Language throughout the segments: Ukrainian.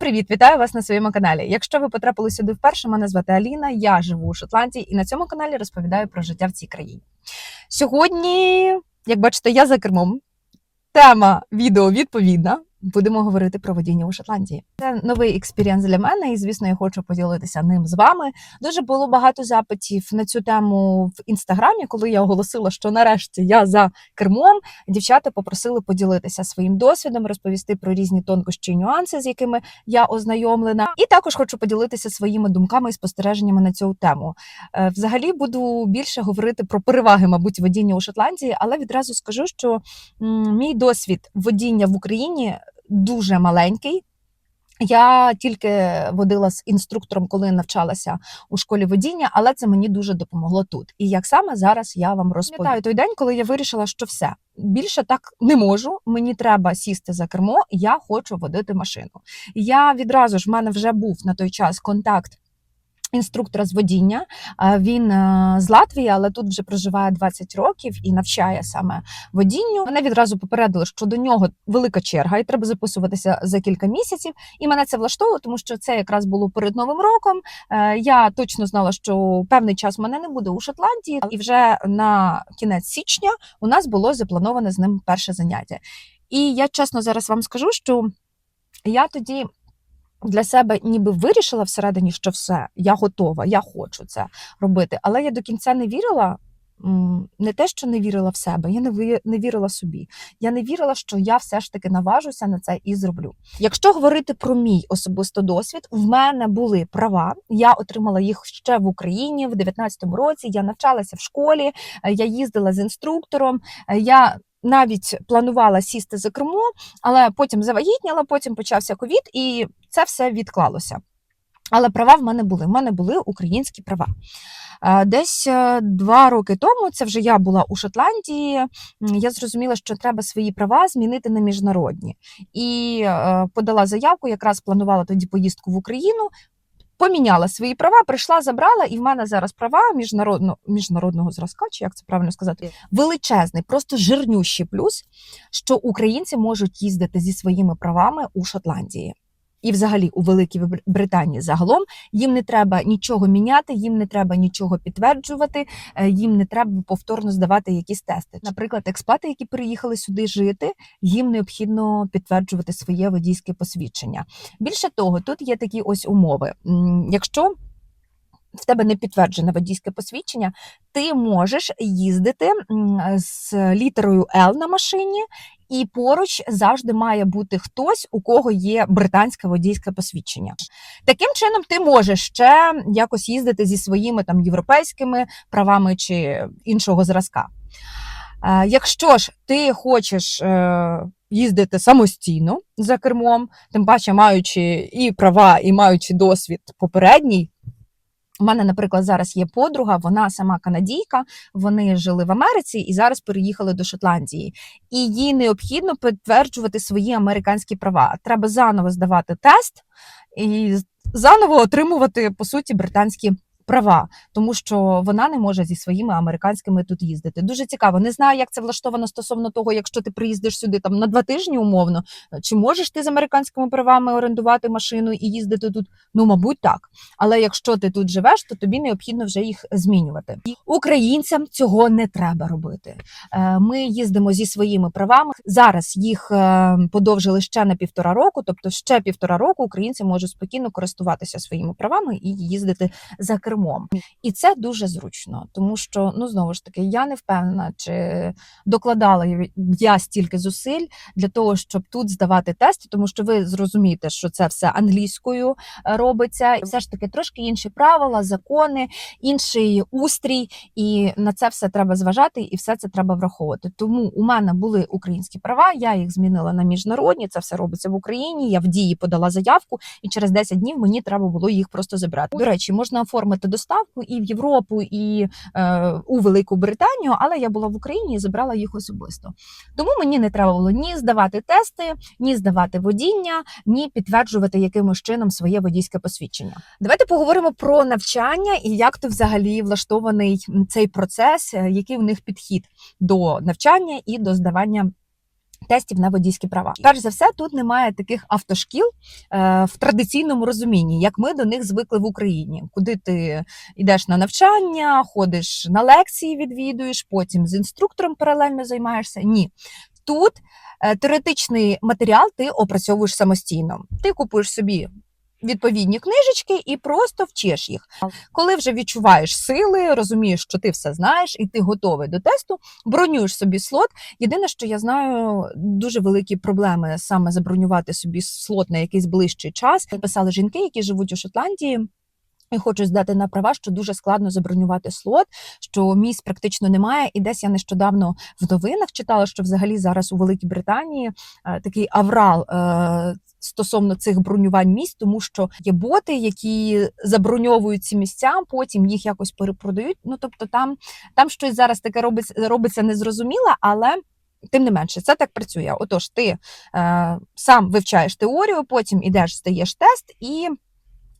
привіт! Вітаю вас на своєму каналі. Якщо ви потрапили сюди вперше, мене звати Аліна, я живу у Шотландії і на цьому каналі розповідаю про життя в цій країні. Сьогодні, як бачите, я за кермом. Тема відео відповідна. Будемо говорити про водіння у Шотландії. Це новий експірієнс для мене, і звісно, я хочу поділитися ним з вами. Дуже було багато запитів на цю тему в інстаграмі, коли я оголосила, що нарешті я за кермом. Дівчата попросили поділитися своїм досвідом, розповісти про різні тонкощі і нюанси, з якими я ознайомлена. І також хочу поділитися своїми думками і спостереженнями на цю тему. Е, Взагалі буду більше говорити про переваги, мабуть, водіння у Шотландії, але відразу скажу, що мій досвід водіння в Україні дуже маленький. Я тільки водила з інструктором, коли навчалася у школі водіння, але це мені дуже допомогло тут. І як саме зараз я вам розповім. Пам'ятаю той день, коли я вирішила, що все більше так не можу. Мені треба сісти за кермо, я хочу водити машину. Я відразу ж в мене вже був на той час контакт. Інструктора з водіння він е, з Латвії, але тут вже проживає 20 років і навчає саме водінню. Мене відразу попередили, що до нього велика черга, і треба записуватися за кілька місяців. І мене це влаштовувало, тому що це якраз було перед новим роком. Е, Я точно знала, що певний час мене не буде у Шотландії, і вже на кінець січня у нас було заплановане з ним перше заняття. І я чесно зараз вам скажу, що я тоді для себе ніби вирішила всередині, що все, я готова, я хочу це робити. Але я до кінця не вірила. Не те, що не вірила в себе, я не вірила собі. Я не вірила, що я все ж таки наважуся на це і зроблю. Якщо говорити про мій особисто досвід, в мене були права. Я отримала їх ще в Україні в 19-му році. Я навчалася в школі, е, я їздила з інструктором. е, Я навіть планувала сісти за кермо, але потім завагітніла, потім почався ковід, і це все відклалося. Але права в мене були. В мене були українські права. Е, Десь е, два роки тому, це вже я була у Шотландії. Я зрозуміла, що треба свої права змінити на міжнародні. І е, подала заявку, якраз планувала тоді поїздку в Україну. Поміняла свої права, прийшла, забрала, і в мене зараз права міжнародно, міжнародного зразка, чи як це правильно сказати, величезний, просто жирнющий плюс, що українці можуть їздити зі своїми правами у Шотландії. І, взагалі, у Великій Британії загалом їм не треба нічого міняти, їм не треба нічого підтверджувати, е, їм не треба повторно здавати якісь тести. Наприклад, експати, які приїхали сюди жити, їм необхідно підтверджувати своє водійське посвідчення. Більше того, тут є такі ось умови. Якщо в тебе не підтверджене водійське посвідчення, ти можеш їздити з літерою L на машині, і поруч завжди має бути хтось, у кого є британське водійське посвідчення. Таким чином, ти можеш ще якось їздити зі своїми там європейськими правами чи іншого зразка. Е, Якщо ж ти хочеш е, їздити самостійно за кермом, тим паче маючи і права, і маючи досвід попередній. У мене, наприклад, зараз є подруга, вона сама канадійка, вони жили в Америці і зараз переїхали до Шотландії. І їй необхідно підтверджувати свої американські права. Треба заново здавати тест і заново отримувати, по суті, британські права, тому що вона не може зі своїми американськими тут їздити. Дуже цікаво. Не знаю, як це влаштовано стосовно того, якщо ти приїздиш сюди там на два тижні умовно. Чи можеш ти з американськими правами орендувати машину і їздити тут? Ну, мабуть, так. Але якщо ти тут живеш, то тобі необхідно вже їх змінювати. І українцям цього не треба робити. Е, Ми їздимо зі своїми правами. Зараз їх е, подовжили ще на півтора року, тобто ще півтора року українці можуть спокійно користуватися своїми правами і їздити за кермом. І це дуже зручно, тому що ну знову ж таки я не впевнена, чи докладала я- стільки зусиль для того, щоб тут здавати тести, тому що ви зрозумієте, що це все англійською е, робиться. І все ж таки трошки інші правила, закони, інший устрій, і на це все треба зважати, і все це треба враховувати. Тому у мене були українські права, я їх змінила на міжнародні. Це все робиться в Україні. Я в дії подала заявку, і через 10 днів мені треба було їх просто забрати. До речі, можна оформити доставку і в Європу, і е, у Велику Британію, але я була в Україні і забрала їх особисто. Тому мені не треба було ні здавати тести, ні здавати водіння, ні підтверджувати якимось чином своє водійське посвідчення. Давайте поговоримо про навчання і як то взагалі влаштований цей процес, е, який у них підхід до навчання і до здавання тестів на водійські права. Перш за все, тут немає таких автошкіл е, в традиційному розумінні, як ми до них звикли в Україні, куди ти йдеш на навчання, ходиш на лекції, відвідуєш, потім з інструктором паралельно займаєшся. Ні. Тут е, теоретичний матеріал ти опрацьовуєш самостійно. Ти купуєш собі відповідні книжечки і просто вчиш їх. Коли вже відчуваєш сили, розумієш, що ти все знаєш, і ти готовий до тесту, бронюєш собі слот. Єдине, що я знаю, дуже великі проблеми саме забронювати собі слот на якийсь ближчий час. Писали жінки, які живуть у Шотландії. І хочу здати на права, що дуже складно забронювати слот, що місць практично немає. І десь я нещодавно в новинах читала, що взагалі зараз у Великій Британії е, такий аврал е, стосовно цих бронювань місць, тому що є боти, які заброньовують ці місця, потім їх якось перепродають. Ну тобто, там, там щось зараз таке робиться, робиться незрозуміло, але. Тим не менше, це так працює. Отож, ти е, сам вивчаєш теорію, потім ідеш, здаєш тест і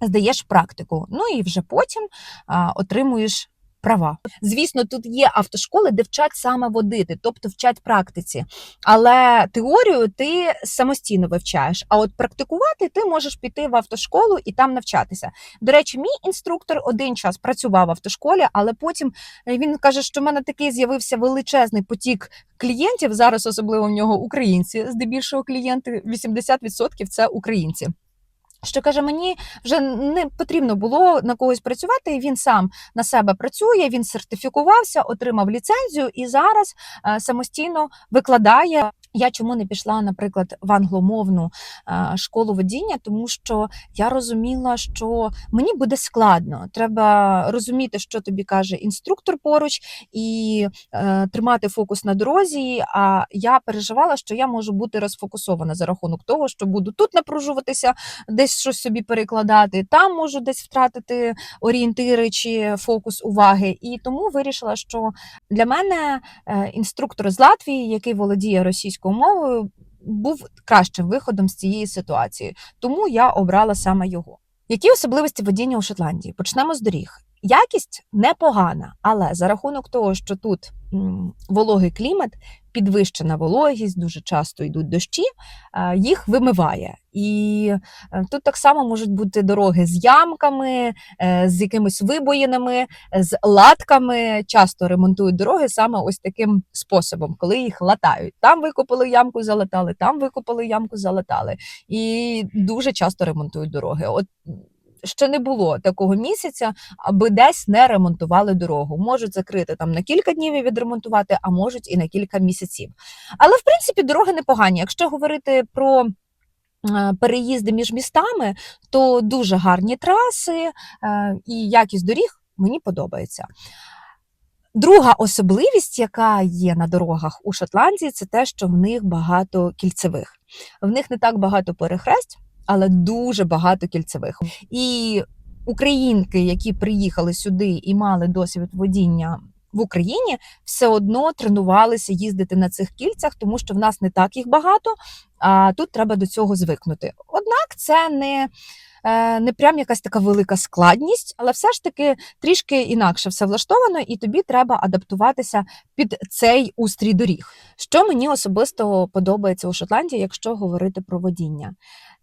здаєш практику. Ну і вже потім а, отримуєш права. Звісно, тут є автошколи, де вчать саме водити, тобто вчать практиці. Але теорію ти самостійно вивчаєш. А от практикувати ти можеш піти в автошколу і там навчатися. До речі, мій інструктор один час працював в автошколі, але потім е, він каже, що в мене такий з'явився величезний потік клієнтів. Зараз особливо в нього українці. Здебільшого клієнти 80% це українці. Що каже, мені вже не потрібно було на когось працювати. Він сам на себе працює, він сертифікувався, отримав ліцензію і зараз е, самостійно викладає. Я чому не пішла, наприклад, в англомовну е, школу водіння, тому що я розуміла, що мені буде складно. Треба розуміти, що тобі каже інструктор поруч, і е, тримати фокус на дорозі. А я переживала, що я можу бути розфокусована за рахунок того, що буду тут напружуватися, десь щось собі перекладати, там можу десь втратити орієнтири чи фокус уваги. І тому вирішила, що для мене е, інструктор з Латвії, який володіє російською мовою, був кращим виходом з цієї ситуації. Тому я обрала саме його. Які особливості водіння у Шотландії? Почнемо з доріг. Якість непогана, але за рахунок того, що тут вологий клімат, підвищена вологість, дуже часто йдуть дощі, е, їх вимиває. І е, тут так само можуть бути дороги з ямками, е, з якимись вибоїнами, з латками. Часто ремонтують дороги саме ось таким способом, коли їх латають. Там викопали ямку, залатали, там викопали ямку, залатали. І дуже часто ремонтують дороги. От ще не було такого місяця, аби десь не ремонтували дорогу. Можуть закрити там на кілька днів і відремонтувати, а можуть і на кілька місяців. Але в принципі дороги непогані. Якщо говорити про переїзди між містами, то дуже гарні траси е, і якість доріг мені подобається. Друга особливість, яка є на дорогах у Шотландії, це те, що в них багато кільцевих. В них не так багато перехресть, але дуже багато кільцевих. І українки, які приїхали сюди і мали досвід водіння в Україні, все одно тренувалися їздити на цих кільцях, тому що в нас не так їх багато, а тут треба до цього звикнути. Однак це не. е, Не прям якась така велика складність, але все ж таки трішки інакше все влаштовано, і тобі треба адаптуватися під цей устрій доріг. Що мені особисто подобається у Шотландії, якщо говорити про водіння,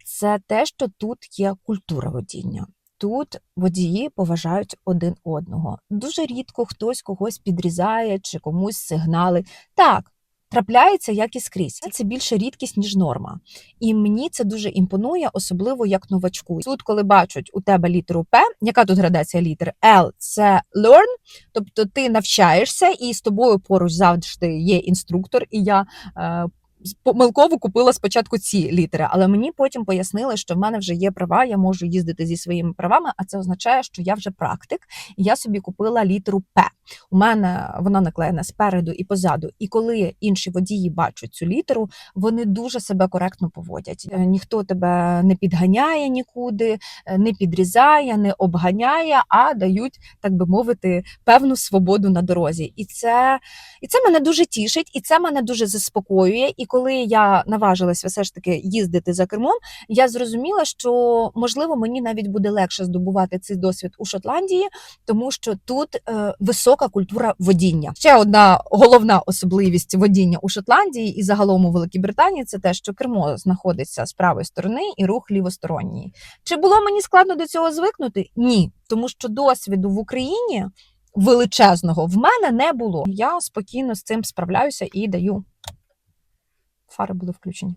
це те, що тут є культура водіння. Тут водії поважають один одного. Дуже рідко хтось когось підрізає чи комусь сигнали. Так, трапляється як і скрізь. Це більше рідкість, ніж норма. І мені це дуже імпонує, особливо як новачку. Тут, коли бачать у тебе літеру П, яка тут градація літер? L – це learn, тобто ти навчаєшся, і з тобою поруч завжди є інструктор, і я. Е, Помилково купила спочатку ці літери, але мені потім пояснили, що в мене вже є права, я можу їздити зі своїми правами, а це означає, що я вже практик, і я собі купила літеру П. У мене вона наклеєна спереду і позаду. І коли інші водії бачать цю літеру, вони дуже себе коректно поводять. Е, Ніхто тебе не підганяє нікуди, е, не підрізає, не обганяє, а дають, так би мовити, певну свободу на дорозі. І це, і це мене дуже тішить, і це мене дуже заспокоює. І коли я наважилась все ж таки їздити за кермом, я зрозуміла, що можливо мені навіть буде легше здобувати цей досвід у Шотландії, тому що тут е, висока культура водіння. Ще одна головна особливість водіння у Шотландії і загалом у Великій Британії це те, що кермо знаходиться з правої сторони і рух лівосторонній. Чи було мені складно до цього звикнути? Ні, тому що досвіду в Україні величезного в мене не було. Я спокійно з цим справляюся і даю. Фари були включені.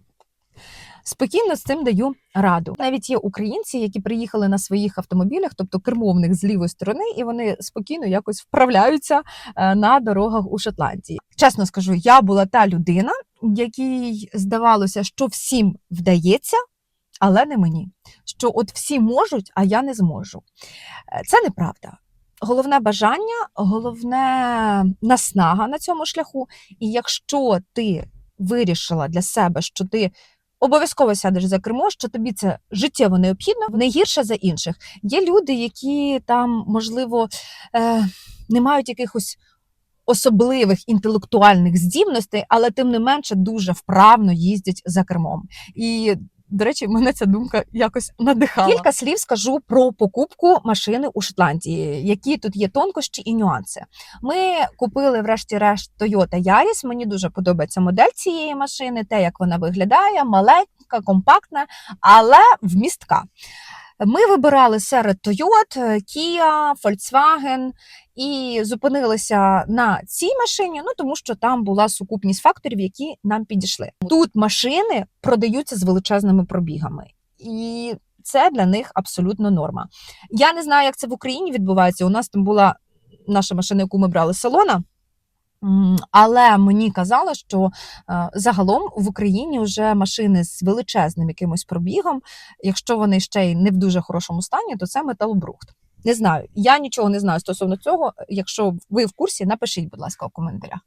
Спокійно з цим даю раду. Навіть є українці, які приїхали на своїх автомобілях, тобто кермовних з лівої сторони, і вони спокійно якось вправляються е, на дорогах у Шотландії. Чесно скажу, я була та людина, якій здавалося, що всім вдається, але не мені. Що от всі можуть, а я не зможу. Е, Це неправда. Головне бажання, головне наснага на цьому шляху. І якщо ти вирішила для себе, що ти обов'язково сядеш за кермо, що тобі це життєво необхідно, не гірше за інших. Є люди, які там, можливо, е, не мають якихось особливих інтелектуальних здібностей, але тим не менше дуже вправно їздять за кермом. І до речі, мене ця думка якось надихала. Кілька слів скажу про покупку машини у Шотландії, які тут є тонкощі і нюанси. Ми купили, врешті-решт, Toyota Yaris. Мені дуже подобається модель цієї машини, те, як вона виглядає, маленька, компактна, але вмістка. Ми вибирали серед Toyota, Kia, Volkswagen і зупинилися на цій машині, ну тому що там була сукупність факторів, які нам підійшли. Тут машини продаються з величезними пробігами, і це для них абсолютно норма. Я не знаю, як це в Україні відбувається. У нас там була наша машина, яку ми брали з салона. Але мені казали, що е, загалом в Україні вже машини з величезним якимось пробігом, якщо вони ще й не в дуже хорошому стані, то це металобрухт. Не знаю, я нічого не знаю стосовно цього. Якщо ви в курсі, напишіть, будь ласка, у коментарях.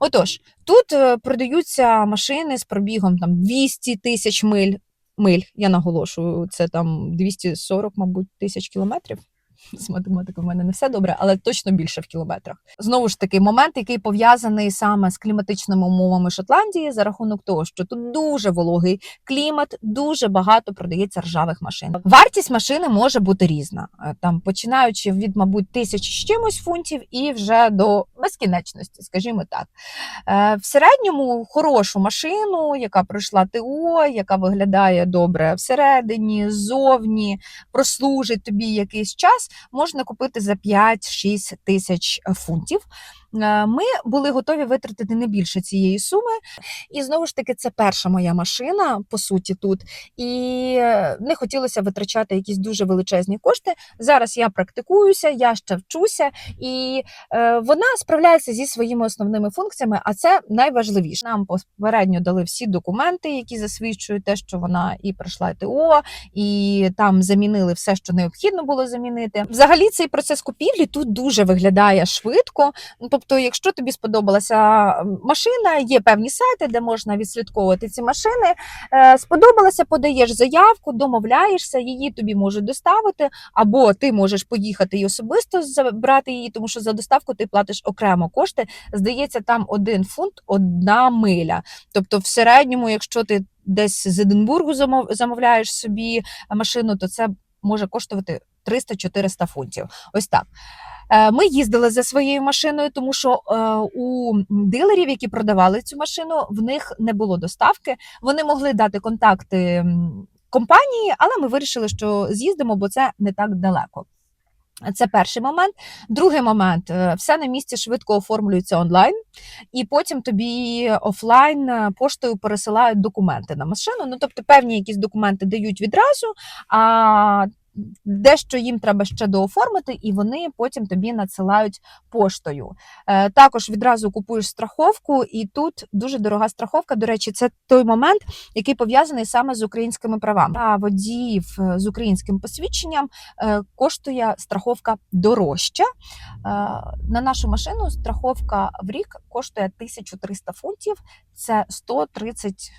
Отож, тут е, продаються машини з пробігом там 200 тисяч миль. Миль, я наголошую, це там 240, мабуть, тисяч кілометрів. З математикою в мене не все добре, але точно більше в кілометрах. Знову ж таки, момент, який пов'язаний саме з кліматичними умовами Шотландії, за рахунок того, що тут дуже вологий клімат, дуже багато продається ржавих машин. Вартість машини може бути різна, е, там починаючи від, мабуть, тисяч з чимось фунтів і вже до безкінечності, скажімо так. Е, В середньому хорошу машину, яка пройшла ТО, яка виглядає добре всередині, ззовні, прослужить тобі якийсь час, можна купити за 5-6 тисяч фунтів. Е, Ми були готові витратити не більше цієї суми. І знову ж таки, це перша моя машина, по суті, тут. І е, не хотілося витрачати якісь дуже величезні кошти. Зараз я практикуюся, я ще вчуся, і е, вона справляється зі своїми основними функціями, а це найважливіше. Нам попередньо дали всі документи, які засвідчують те, що вона і пройшла ТО, і там замінили все, що необхідно було замінити. Взагалі, цей процес купівлі тут дуже виглядає швидко. Тобто, якщо тобі сподобалася машина, є певні сайти, де можна відслідковувати ці машини. Е, Сподобалася, подаєш заявку, домовляєшся, її тобі можуть доставити, або ти можеш поїхати і особисто забрати її, тому що за доставку ти платиш окремо кошти. Здається, там один фунт, одна миля. Тобто, в середньому, якщо ти десь з Единбургу замов- замовляєш собі машину, то це може коштувати 300-400 фунтів. Ось так. Е, Ми їздили за своєю машиною, тому що е, у дилерів, які продавали цю машину, в них не було доставки. Вони могли дати контакти компанії, але ми вирішили, що з'їздимо, бо це не так далеко. Це перший момент. Другий момент е, все на місці швидко оформлюється онлайн, і потім тобі офлайн поштою пересилають документи на машину. Ну тобто, певні якісь документи дають відразу, а дещо їм треба ще дооформити, і вони потім тобі надсилають поштою. Е, Також відразу купуєш страховку, і тут дуже дорога страховка. До речі, це той момент, який пов'язаний саме з українськими правами. А водіїв е, з українським посвідченням е, коштує страховка дорожча. На нашу машину страховка в рік коштує 1300 фунтів. Це 130, ну, с-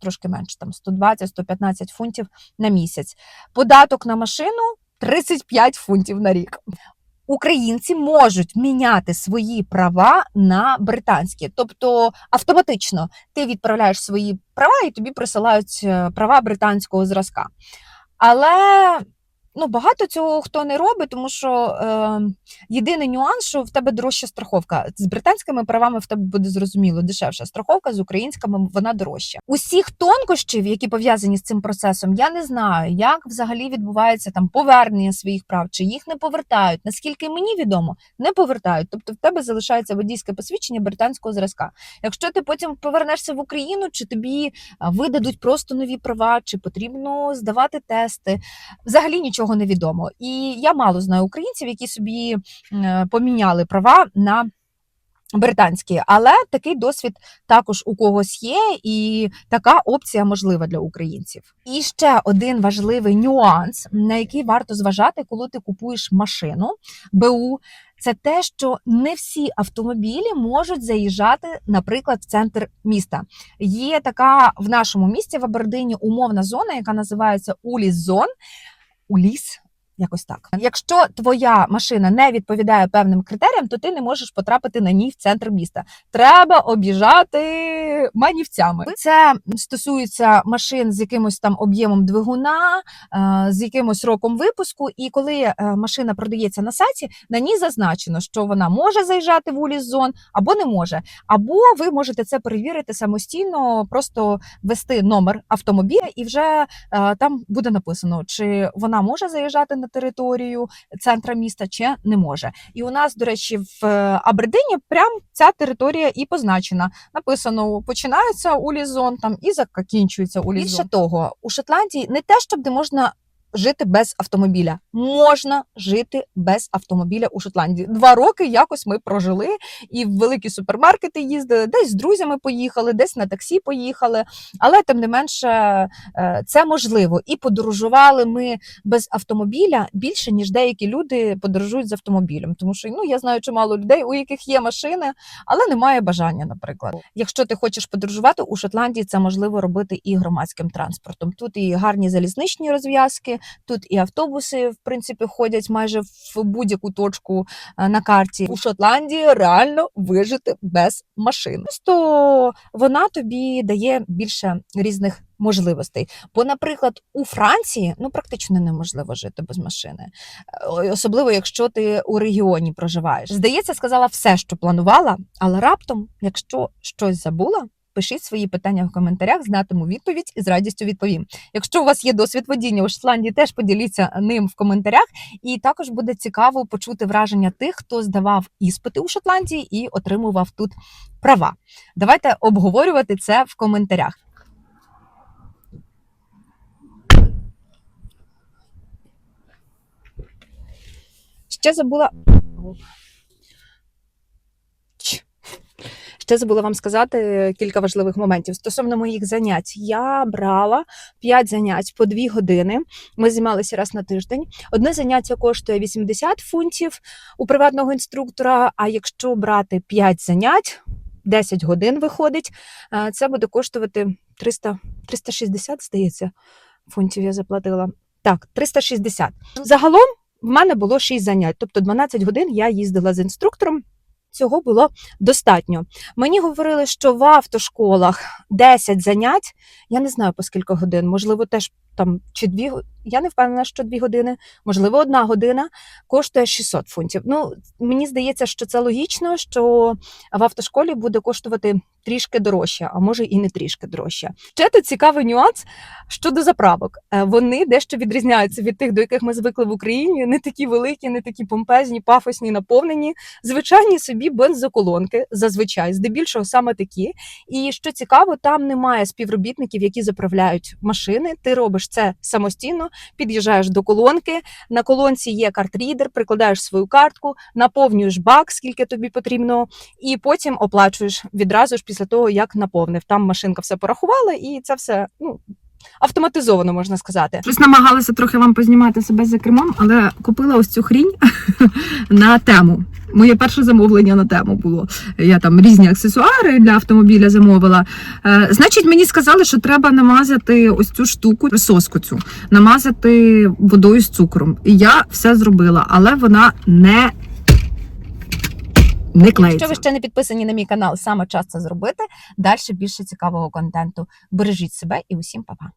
трошки менше, там 120-115 фунтів на місяць. Податок на машину 35 фунтів на рік. українці можуть міняти свої права на британські. Тобто автоматично ти відправляєш свої права і тобі присилають е, права британського зразка. Але ну, багато цього хто не робить, тому що е, єдиний нюанс, що в тебе дорожча страховка. З британськими правами в тебе буде зрозуміло дешевша страховка, з українськими вона дорожча. Усіх тонкощів, які пов'язані з цим процесом, я не знаю, як взагалі відбувається там повернення своїх прав, чи їх не повертають. Наскільки мені відомо, не повертають. Тобто в тебе залишається водійське посвідчення британського зразка. Якщо ти потім повернешся в Україну, чи тобі видадуть просто нові права, чи потрібно здавати тести, взагалі нічого не відомо. І я мало знаю українців, які собі е, поміняли права на. Британські, але такий досвід також у когось є, і така опція можлива для українців. І ще один важливий нюанс, на який варто зважати, коли ти купуєш машину БУ, це те, що не всі автомобілі можуть заїжджати, наприклад, в центр міста. Є така в нашому місті в Абердині умовна зона, яка називається Уліс Зон. Уліс. Якось так. Якщо твоя машина не відповідає певним критеріям, то ти не можеш потрапити на ній в центр міста. Треба об'їжджати манівцями. Це стосується машин з якимось там об'ємом двигуна, е, з якимось роком випуску. І коли е, машина продається на сайті, на ній зазначено, що вона може заїжджати в уліс зон або не може. Або ви можете це перевірити самостійно, просто ввести номер автомобіля, і вже е, там буде написано, чи вона може заїжджати на територію центра міста, чи не може. І у нас, до речі, в е, Абердині прям ця територія і позначена. Написано: починається улізон там і закінчується улізон. Більше того, у Шотландії не те, щоб де можна. Жити без автомобіля можна жити без автомобіля у Шотландії. Два роки якось ми прожили і в великі супермаркети їздили, десь з друзями поїхали, десь на таксі поїхали. Але тим не менше е, це можливо. І подорожували ми без автомобіля більше, ніж деякі люди подорожують з автомобілем. Тому що ну я знаю чимало людей, у яких є машини, але немає бажання, наприклад. Якщо ти хочеш подорожувати у Шотландії, це можливо робити і громадським транспортом. Тут і гарні залізничні розв'язки, тут і автобуси, в принципі, ходять майже в будь-яку точку е, на карті. У Шотландії реально вижити без машин. Просто вона тобі дає більше різних. Можливостей, бо, наприклад, у Франції ну практично неможливо жити без машини, Е, особливо якщо ти у регіоні проживаєш. Здається, сказала все, що планувала, але раптом, якщо щось забула, пишіть свої питання в коментарях, знатиму відповідь і з радістю відповім. Якщо у вас є досвід водіння у Шотландії, теж поділіться ним в коментарях. І також буде цікаво почути враження тих, хто здавав іспити у Шотландії і отримував тут права. Давайте обговорювати це в коментарях. Ще забула. Ще забула вам сказати кілька важливих моментів стосовно моїх занять. Я брала 5 занять по 2 години. Ми займалися раз на тиждень. Одне заняття коштує 80 фунтів у приватного інструктора. А якщо брати 5 занять, 10 годин виходить, е, це буде коштувати 300, 360, здається, фунтів я заплатила. Так, 360. Загалом в мене було 6 занять, тобто 12 годин я їздила з інструктором. Цього було достатньо. Мені говорили, що в автошколах 10 занять. Я не знаю по скільки годин, можливо, теж там чи дві. Я не впевнена, що дві години, можливо, одна година коштує 600 фунтів. Ну, мені здається, що це логічно, що в автошколі буде коштувати трішки дорожче, а може і не трішки дорожче. Ще тут цікавий нюанс щодо заправок. Е, Вони дещо відрізняються від тих, до яких ми звикли в Україні. Не такі великі, не такі помпезні, пафосні, наповнені. Звичайні собі бензоколонки, зазвичай, здебільшого саме такі. І що цікаво, там немає співробітників, які заправляють машини. Ти робиш це самостійно, під'їжджаєш до колонки. На колонці є картрідер, прикладаєш свою картку, наповнюєш бак, скільки тобі потрібно, і потім оплачуєш відразу ж після того, як наповнив. Там машинка все порахувала, і це все ну. Автоматизовано, можна сказати. Щось намагалася трохи вам познімати себе за кермом, але купила ось цю хрінь на тему. Моє перше замовлення на тему було. Я там різні аксесуари для автомобіля замовила. Е, значить, мені сказали, що треба намазати ось цю штуку, присоску цю, намазати водою з цукром. І я все зробила, але вона не. Не. Якщо ви ще не підписані на мій канал, саме час це зробити. Далі більше цікавого контенту. Бережіть себе і усім па-па.